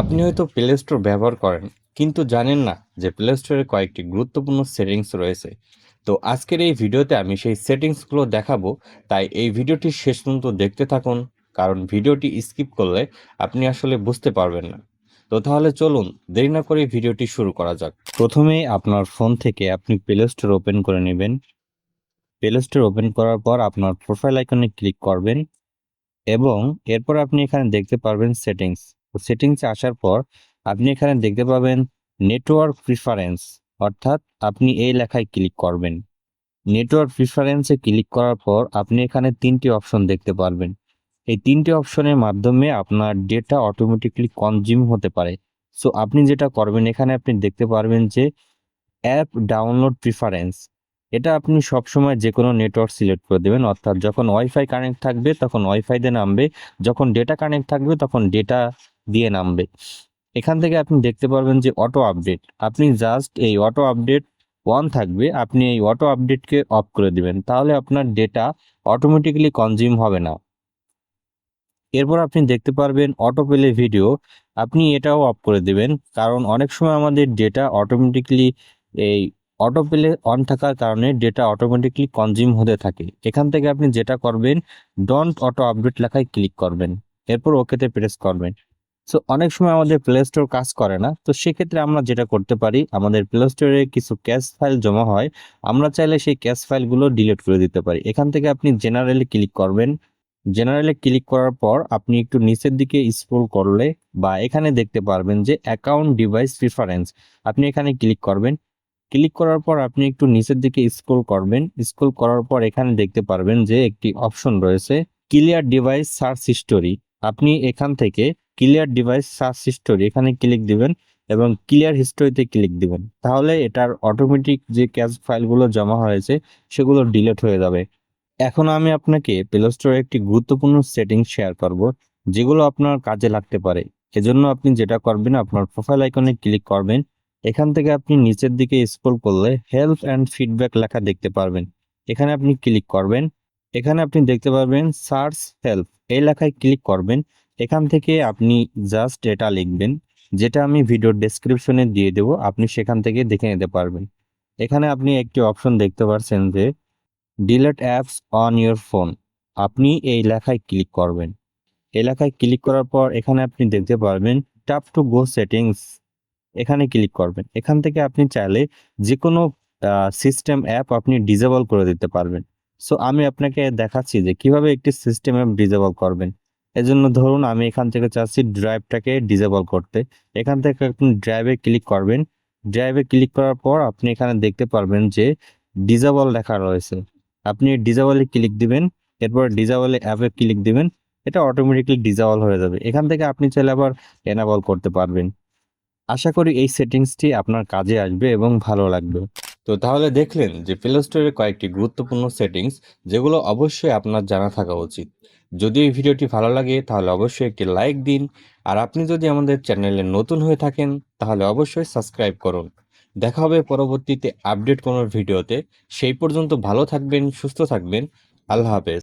আপনি হয়তো play store ব্যবহার করেন, কিন্তু জানেন না যে প্লে স্টোরে কয়েকটি গুরুত্বপূর্ণ সেটিংস রয়েছে। তো আজকের এই ভিডিওতে আমি সেই সেটিংসগুলো দেখাবো, তাই এই ভিডিওটি শেষ পর্যন্ত দেখতে থাকুন, কারণ ভিডিওটি স্কিপ করলে আপনি আসলে বুঝতে পারবেন না। তো তাহলে চলুন, দেরি না করে ভিডিওটি শুরু করা যাক। প্রথমে আপনার ফোন থেকে আপনি প্লে স্টোর ওপেন করে নেবেন। প্লে স্টোর ওপেন করার পর আপনার প্রোফাইল আইকনে ক্লিক করবেন এবং এরপর আপনি এখানে দেখতে পারবেন সেটিংস সেটিংসে আসার পর আপনি এখানে দেখতে পাবেন নেটওয়ার্ক প্রিফারেন্স অর্থাৎ আপনি এই লেখায় ক্লিক করবেন। নেটওয়ার্ক প্রিফারেন্সে ক্লিক করার পর আপনি এখানে তিনটি অপশন দেখতে পারবেন। এই তিনটি অপশনের মাধ্যমে আপনার ডেটা অটোমেটিকলি কনজিউম হতে পারে। সো আপনি যেটা করবেন, এখানে আপনি দেখতে পারবেন যে অ্যাপ ডাউনলোড প্রিফারেন্স এটা আপনি সবসময় যে কোনো নেটওয়ার্ক সিলেক্ট করে দেবেন। অর্থাৎ যখন ওয়াইফাই কানেক্ট থাকবে, তখন ওয়াইফাই দিয়ে নামবে। যখন ডেটা কানেক্ট থাকবে, তখন ডেটা দিয়ে নামবে। এখান থেকে আপনি দেখতে পারবেন যে অটো আপডেট আপনি জাস্ট এই অটো আপডেট ওয়ান থাকবে। আপনি এই অটো আপডেটকে অফ করে দিবেন। তাহলে আপনার ডেটা অটোমেটিক্যালি কনজিউম হবে না। এরপর আপনি দেখতে পারবেন অটো প্লে ভিডিও আপনি এটাও অফ করে দিবেন। কারণ অনেক সময় আমাদের ডেটা অটোমেটিকলি এই অটো প্লে অন থাকার কারণে ডেটা অটোমেটিকলি কনজিউম হতে থাকে। এখান থেকে আপনি যেটা করবেন ডন্ট অটো আপডেট লেখায় ক্লিক করবেন। এরপর ওকেতে প্রেস করবেন। সো অনেক সময় আমাদের প্লে স্টোর কাজ করে না, তো সেক্ষেত্রে আমরা যেটা করতে পারি, আমাদের প্লে স্টোরে কিছু ক্যাশ ফাইল জমা হয়, আমরা চাইলে সেই ক্যাশ ফাইলগুলো ডিলিট করে দিতে পারি। এখান থেকে আপনি জেনারেলি ক্লিক করবেন। জেনারেলে ক্লিক করার পর আপনি একটু নিচের দিকে স্ক্রল করলে বা এখানে দেখতে পারবেন যে অ্যাকাউন্ট ডিভাইস প্রিফারেন্স আপনি এখানে ক্লিক করবেন। ক্লিক করার পর আপনি একটু নিচের দিকে স্ক্রল করবেন। স্ক্রল করার পর এখানে দেখতে পারবেন যে একটি অপশন রয়েছে, ক্লিয়ার ডিভাইস সার্চ হিস্টোরি। আপনি এখান থেকে ক্লিয়ার ডিভাইস সার্চ হিস্টোরি এখানে ক্লিক দিবেন এবং ক্লিয়ার হিস্টোরিতে ক্লিক দিবেন। তাহলে এটার অটোমেটিক যে ক্যাশ ফাইলগুলো জমা হয়েছে, সেগুলো ডিলিট হয়ে যাবে। এখন আমি আপনাকে প্লে স্টোরে একটি গুরুত্বপূর্ণ সেটিং শেয়ার করব, যেগুলো আপনার কাজে লাগতে পারে। এজন্য আপনি যেটা করবেন, আপনার প্রোফাইল আইকনে ক্লিক করবেন। এখান থেকে আপনি নিচের দিকে স্ক্রল করলে হেল্প অ্যান্ড ফিডব্যাক লেখা দেখতে পারবেন। এখানে আপনি ক্লিক করবেন। এখানে আপনি দেখতে পারবেন সার্চ হেল্প এই লেখায় ক্লিক করবেন। এখান থেকে আপনি জাস্ট এটা লিখবেন, যেটা আমি ভিডিওর ডেসক্রিপশনে দিয়ে দেব। আপনি সেখান থেকে দেখে নিতে পারবেন। এখানে আপনি একটি অপশন দেখতে পাচ্ছেন যে delete apps on your phone আপনি এই লেখায় ক্লিক করবেন। এই ক্লিক করার পর এখানে আপনি দেখতে পারবেন টাপ টু গো সেটিংস এখানে ক্লিক করবেন। এখান থেকে আপনি চাইলে যে কোনো সিস্টেম অ্যাপ আপনি ডিজেবল করে দিতে পারবেন। সো আমি আপনাকে দেখাচ্ছি যে কীভাবে একটি সিস্টেম অ্যাপ ডিজেবল করবেন। এজন্য ধরুন আমি এখান থেকে চাচ্ছি ড্রাইভটাকে ডিজেবল করতে। এখান থেকে আপনি ড্রাইভে ক্লিক করবেন। ড্রাইভে ক্লিক করার পর আপনি এখানে দেখতে পারবেন যে ডিজেবল লেখা রয়েছে। আপনি ডিজেবলে ক্লিক দিবেন, এরপর ডিজেবলে অ্যাপে ক্লিক দিবেন, এটা অটোমেটিকলি ডিজেবল হয়ে যাবে। এখান থেকে আপনি চাইলে আবার এনাবল করতে পারবেন। আশা করি এই সেটিংসটি আপনার কাজে আসবে এবং ভালো লাগবে। তো তাহলে দেখলেন যে প্লে স্টোরের কয়েকটি গুরুত্বপূর্ণ সেটিংস, যেগুলো অবশ্যই আপনার জানা থাকা উচিত। যদি এই ভিডিওটি ভালো লাগে, তাহলে অবশ্যই একটি লাইক দিন। আর আপনি যদি আমাদের চ্যানেলে নতুন হয়ে থাকেন, তাহলে অবশ্যই সাবস্ক্রাইব করুন। দেখা হবে পরবর্তীতে আপডেট কোনো ভিডিওতে। সেই পর্যন্ত ভালো থাকবেন, সুস্থ থাকবেন। আল্লাহ হাফেজ।